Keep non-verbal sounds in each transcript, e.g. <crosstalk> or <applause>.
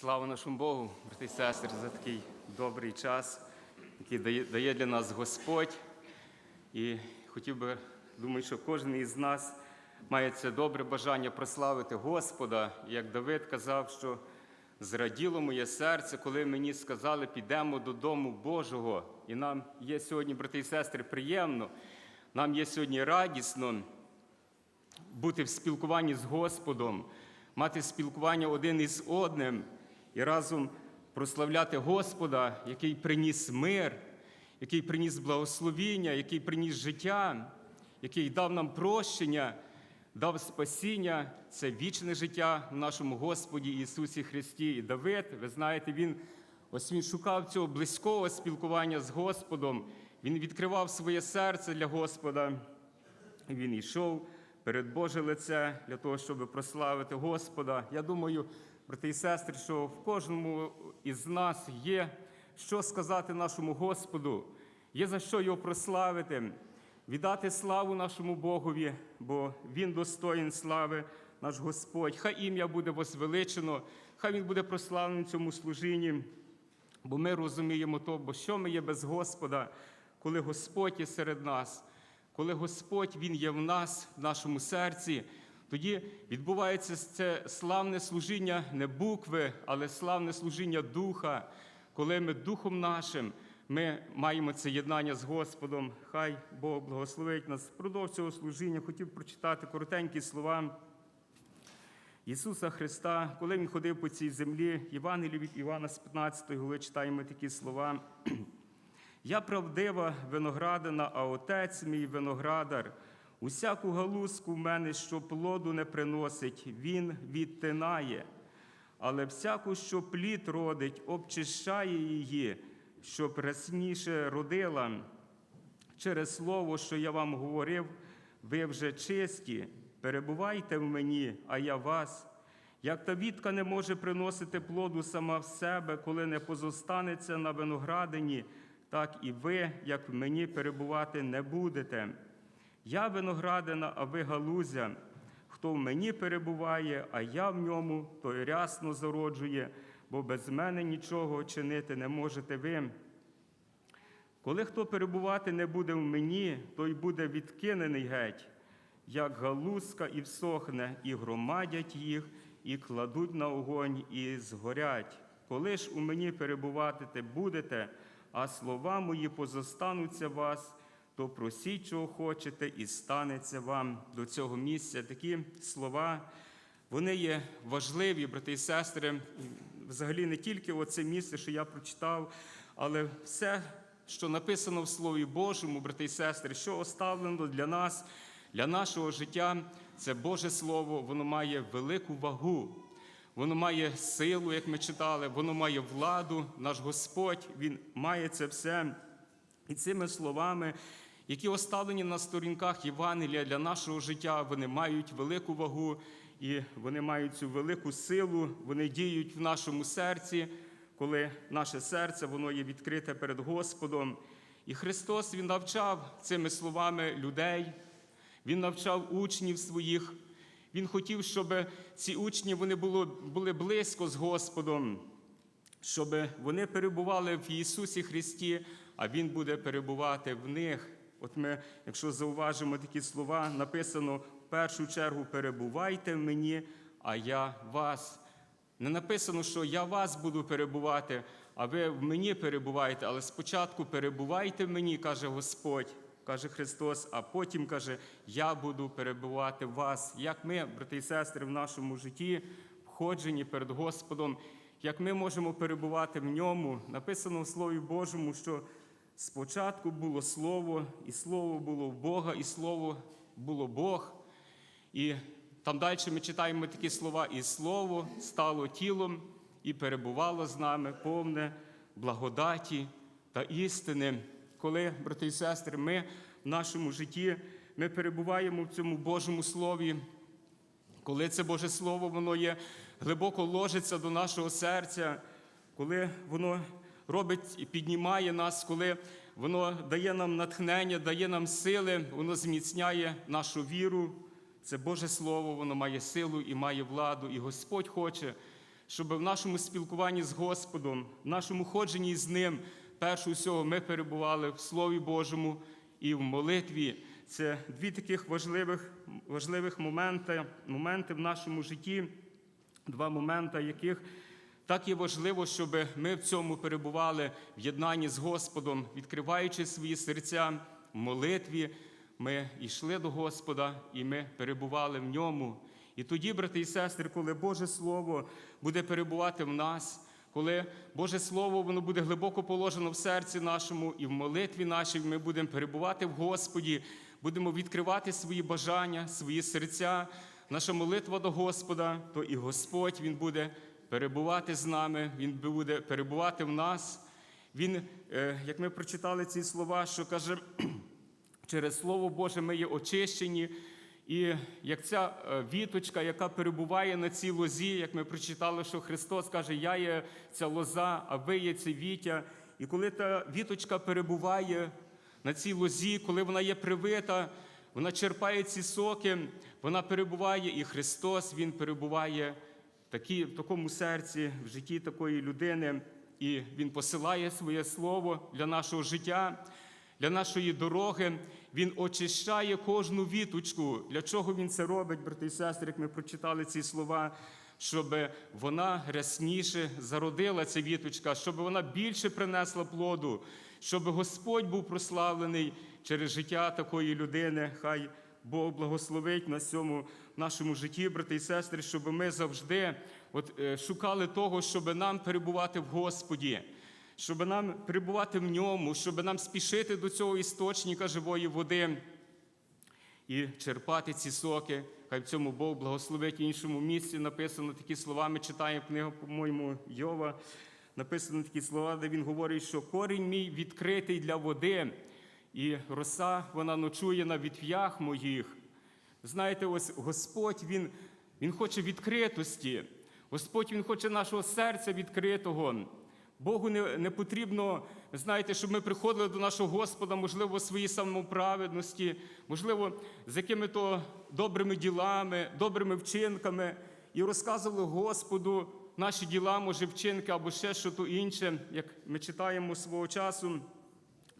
Слава нашому Богу, брати і сестри, за такий добрий час, який дає, для нас Господь. І хотів би, думаю, що кожен із нас має це добре бажання прославити Господа. Як Давид казав, що зраділо моє серце, коли мені сказали, підемо додому Божого. І нам є сьогодні, брати і сестри, приємно, нам є сьогодні радісно бути в спілкуванні з Господом, мати спілкування один із одним і разом прославляти Господа, який приніс мир, який приніс благословіння, який приніс життя, який дав нам прощення, дав спасіння, це вічне життя в нашому Господі Ісусі Христі. І Давид, ви знаєте, він ось він шукав цього близького спілкування з Господом. Він відкривав своє серце для Господа. Він йшов перед Боже лице для того, щоб прославити Господа. Я думаю, брати і сестри, що в кожному із нас є що сказати нашому Господу, є за що його прославити, віддати славу нашому Богові, бо Він достоїн слави, наш Господь. Хай ім'я буде возвеличено, хай Він буде прославлений в цьому служінні. Бо ми розуміємо то, бо що ми є без Господа, коли Господь є серед нас, коли Господь Він є в нас, в нашому серці, тоді відбувається це славне служіння не букви, але славне служіння Духа, коли ми Духом нашим ми маємо це єднання з Господом. Хай Бог благословить нас. Впродовж цього служіння хотів прочитати коротенькі слова. Ісуса Христа, коли Він ходив по цій землі, Євангелії від Івана з 15 глави читаємо такі слова. Я правдива виноградина, а отець мій виноградар. Усяку галузку в мене, що плоду не приносить, він відтинає. Але всяку, що плід родить, обчищає її, щоб рясніше родила. Через слово, що я вам говорив, ви вже чисті, перебувайте в мені, а я вас. Як та вітка не може приносити плоду сама в себе, коли не позостанеться на виноградині, так і ви, як в мені, перебувати не будете. Я виноградина, а ви галузя. Хто в мені перебуває, а я в ньому, той рясно зароджує, бо без мене нічого чинити не можете ви. Коли хто перебувати не буде в мені, той буде відкинений геть, як галузка і всохне, і громадять їх, і кладуть на огонь, і згорять. Коли ж у мені перебувати будете, а слова мої позостануться вас, то просіть, чого хочете, і станеться вам до цього місця. Такі слова, вони є важливі, брати і сестри. Взагалі не тільки оце місце, що я прочитав, але все, що написано в Слові Божому, брати і сестри, що оставлено для нас, для нашого життя, це Боже Слово, воно має велику вагу. Воно має силу, як ми читали, воно має владу, наш Господь, Він має це все. І цими словами, які оставлені на сторінках Євангелія для нашого життя, вони мають велику вагу і вони мають цю велику силу, вони діють в нашому серці, коли наше серце воно є відкрите перед Господом. І Христос Він навчав цими словами людей, Він навчав учнів своїх. Він хотів, щоб ці учні вони були близько з Господом, щоб вони перебували в Ісусі Христі, а Він буде перебувати в них. От ми, якщо зауважимо такі слова, написано в першу чергу перебувайте в мені, а я вас. Не написано, що я вас буду перебувати, а ви в мені перебуваєте, але спочатку перебувайте в мені, каже Господь, каже Христос, а потім каже, я буду перебувати в вас. Як ми, брати і сестри, в нашому житті, входжені перед Господом, як ми можемо перебувати в ньому, написано в Слові Божому, що спочатку було Слово, і Слово було в Бога, і Слово було Бог. І там далі ми читаємо такі слова, і Слово стало тілом і перебувало з нами повне благодаті та істини. Коли, брати і сестри, ми в нашому житті ми перебуваємо в цьому Божому Слові, коли це Боже Слово, воно є глибоко ложиться до нашого серця, коли воно робить і піднімає нас, коли воно дає нам натхнення, дає нам сили, воно зміцняє нашу віру. Це Боже Слово, воно має силу і має владу. І Господь хоче, щоб в нашому спілкуванні з Господом, в нашому ходженні з Ним, перше всього, ми перебували в Слові Божому і в молитві. Це дві таких важливих, важливих моменти, моменти в нашому житті, два моменти, яких так є важливо, щоб ми в цьому перебували в єднанні з Господом, відкриваючи свої серця в молитві. Ми йшли до Господа і ми перебували в ньому. І тоді, брати і сестри, коли Боже Слово буде перебувати в нас, коли Боже Слово воно буде глибоко положено в серці нашому і в молитві нашій, ми будемо перебувати в Господі, будемо відкривати свої бажання, свої серця, наша молитва до Господа, то і Господь Він буде перебувати з нами, Він буде перебувати в нас. Він, е, як ми прочитали ці слова, що каже, <clears throat> через Слово Боже ми є очищені. І як ця е, віточка, яка перебуває на цій лозі, як ми прочитали, що Христос каже, я є ця лоза, а ви є це вітя. І коли та віточка перебуває на цій лозі, коли вона є привита, вона черпає ці соки, вона перебуває, і Христос Він перебуває такі, в такому серці, в житті такої людини, і Він посилає своє слово для нашого життя для нашої дороги. Він очищає кожну віточку. Для чого він це робить, брати і сестри, як ми прочитали ці слова, щоб вона рясніше зародила ця віточка, щоб вона більше принесла плоду, щоб Господь був прославлений через життя такої людини. Хай Бог благословить на цьому нашому житті, брати і сестри, щоб ми завжди от, е, шукали того, щоб нам перебувати в Господі щоб нам перебувати в ньому, щоб нам спішити до цього істочника живої води і черпати ці соки. Хай в цьому Бог благословить в іншому місці. Написано такі слова. Ми читаємо книгу, по-моєму, Йова. Написано такі слова, де він говорить, що корінь мій відкритий для води, і роса вона ночує на вітв'ях моїх. Знаєте, ось Господь Він, Він хоче відкритості. Господь Він хоче нашого серця відкритого. Богу не, не потрібно, знаєте, щоб ми приходили до нашого Господа, можливо, свої самоправедності, можливо, з якими-то добрими ділами, добрими вчинками, і розказували Господу наші діла, може, вчинки або ще щось інше, як ми читаємо свого часу.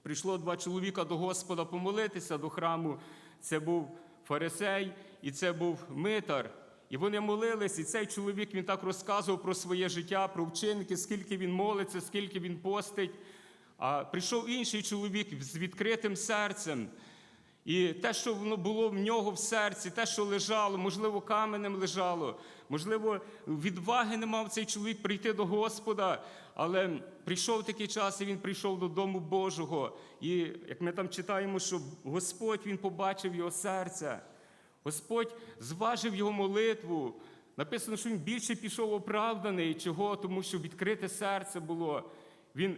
Прийшло два чоловіка до Господа помолитися до храму. Це був фарисей і це був митар. І вони молились, і цей чоловік він так розказував про своє життя, про вчинки, скільки він молиться, скільки він постить. А прийшов інший чоловік з відкритим серцем. І те, що воно було в нього в серці, те, що лежало, можливо, каменем лежало, можливо, відваги не мав цей чоловік прийти до Господа, але прийшов такий час, і він прийшов до дому Божого. І як ми там читаємо, що Господь він побачив його серце. Господь зважив його молитву. Написано, що він більше пішов оправданий. Чого? Тому що відкрите серце було. Він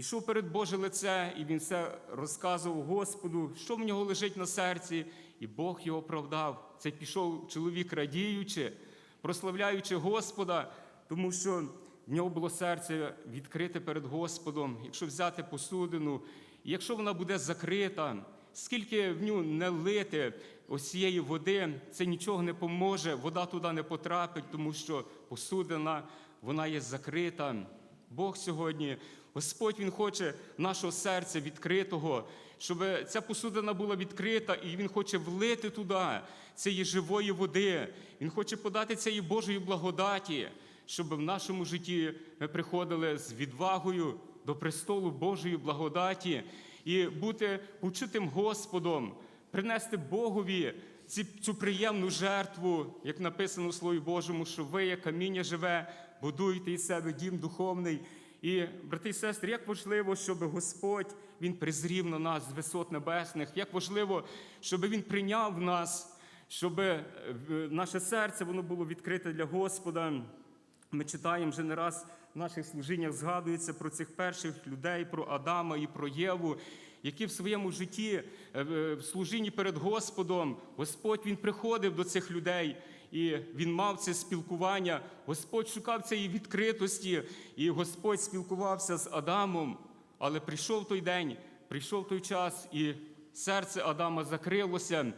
йшов перед Боже лице, і він все розказував Господу, що в нього лежить на серці, і Бог його оправдав. Це пішов чоловік, радіючи, прославляючи Господа, тому що в нього було серце відкрите перед Господом. Якщо взяти посудину, якщо вона буде закрита, скільки в ню не лити ось цієї води, це нічого не поможе, вода туди не потрапить, тому що посудина вона є закрита. Бог сьогодні, Господь Він хоче нашого серця відкритого, щоб ця посудина була відкрита, і Він хоче влити туди цієї живої води. Він хоче подати цієї Божої благодаті, щоб в нашому житті ми приходили з відвагою до престолу Божої благодаті і бути почутим Господом, принести Богові цю приємну жертву, як написано у Слові Божому, що ви, як каміння живе, будуєте із себе дім духовний. І, брати і сестри, як важливо, щоб Господь Він призрів на нас з висот небесних, як важливо, щоб Він прийняв нас, щоб е, наше серце воно було відкрите для Господа. Ми читаємо вже не раз в наших служіннях, згадується про цих перших людей, про Адама і про Єву, які в своєму житті, е, в служінні перед Господом, Господь Він приходив до цих людей, і Він мав це спілкування. Господь шукав цієї відкритості, і Господь спілкувався з Адамом. Але прийшов той день, прийшов той час, і серце Адама закрилося.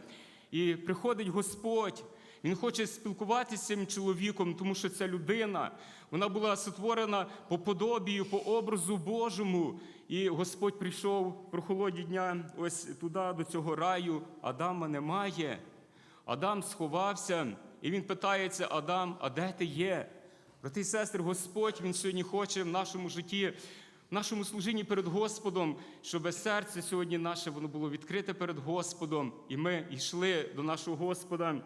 І приходить Господь. Він хоче спілкуватися з цим чоловіком, тому що ця людина, вона була сотворена по подобію, по образу Божому. І Господь прийшов в прохолоді дня ось туди, до цього раю. Адама немає. Адам сховався, і він питається: Адам, а де ти є? Брати і сестри, Господь Він сьогодні хоче в нашому житті, в нашому служінні перед Господом, щоб серце сьогодні наше воно було відкрите перед Господом, і ми йшли до нашого Господа,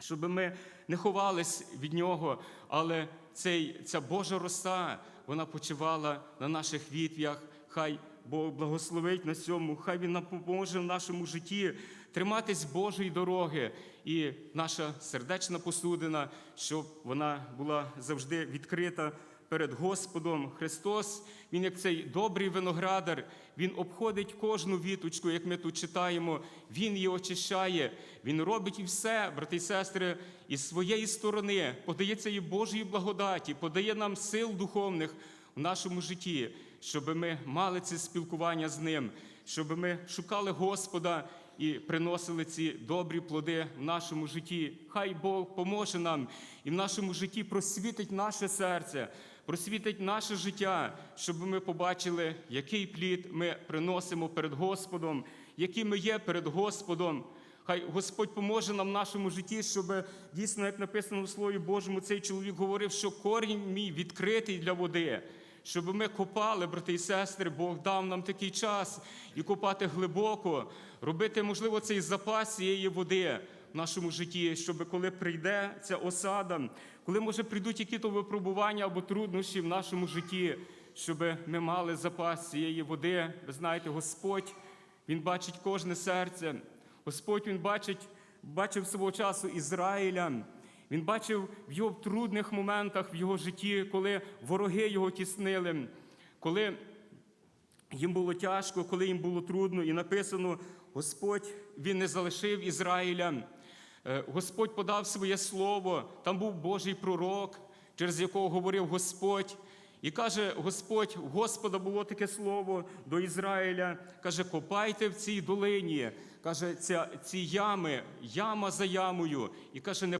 щоб ми не ховались від Нього, але цей, ця Божа роса, вона почивала на наших вітвях. Хай Бог благословить на цьому, хай Він нам поможе в нашому житті триматись Божої дороги. І наша сердечна посудина, щоб вона була завжди відкрита перед Господом. Христос, Він як цей добрий виноградар, Він обходить кожну віточку, як ми тут читаємо, Він її очищає, Він робить і все, брати і сестри, із своєї сторони. Подається і Божої благодаті, подає нам сил духовних в нашому житті, щоб ми мали це спілкування з ним, щоб ми шукали Господа і приносили ці добрі плоди в нашому житті. Хай Бог поможе нам і в нашому житті просвітить наше серце, просвітить наше життя, щоб ми побачили, який плід ми приносимо перед Господом, які ми є перед Господом. Хай Господь поможе нам в нашому житті, щоб дійсно, як написано в Слові Божому, цей чоловік говорив, що корінь мій відкритий для води. Щоб ми копали, брати і сестри, Бог дав нам такий час і копати глибоко, робити, можливо, цей запас цієї води в нашому житті, щоб коли прийде ця осада, коли може прийдуть які-то випробування або труднощі в нашому житті, щоб ми мали запас цієї води. Ви знаєте, Господь Він бачить кожне серце. Господь Він бачить, бачив свого часу Ізраїля. Він бачив в його трудних моментах в його житті, коли вороги його тіснили, коли їм було тяжко, коли їм було трудно, і написано: Господь Він не залишив Ізраїля. Е, Господь подав своє слово, там був Божий пророк, через якого говорив Господь. І каже Господь, у Господа було таке слово до Ізраїля. Каже, копайте в цій долині. Каже, ці ями, яма за ямою. І каже, не